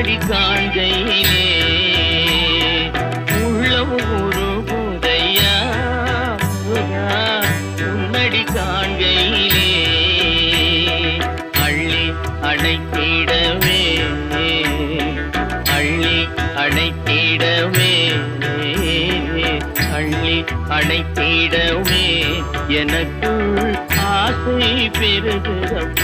ஆடி காண்கையிலே உள்ளவு ஒரு புதையா? உன்னடி காண்கையிலே அள்ளி அணைத்திடவே. அள்ளி அணைத்திடவே. அள்ளி அணைத்திடவே. எனக்குள் ஆசை பெறுகிறவ